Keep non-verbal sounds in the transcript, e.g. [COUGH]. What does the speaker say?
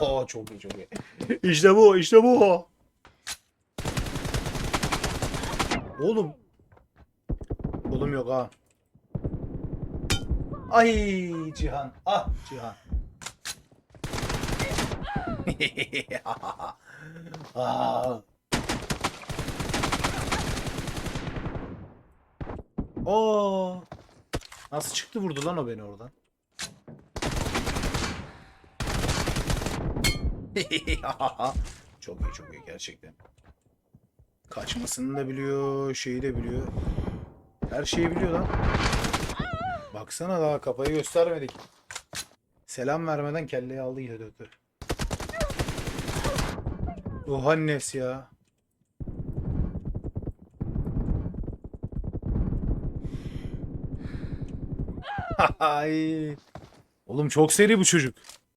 Oho çok iyi çok iyi. İşte bu işte bu. Oğlum. Oğlum yok ha. Ay Cihan. Ah Cihan. [LAUGHS] ah. Oo. Nasıl çıktı vurdu lan o beni oradan? [LAUGHS] çok iyi çok iyi gerçekten. Kaçmasını da biliyor, şeyi de biliyor. Her şeyi biliyor lan. Baksana daha kafayı göstermedik. Selam vermeden kelleyi aldı yine döktü. Yohannes ya. [LAUGHS] Ay. Oğlum çok seri bu çocuk.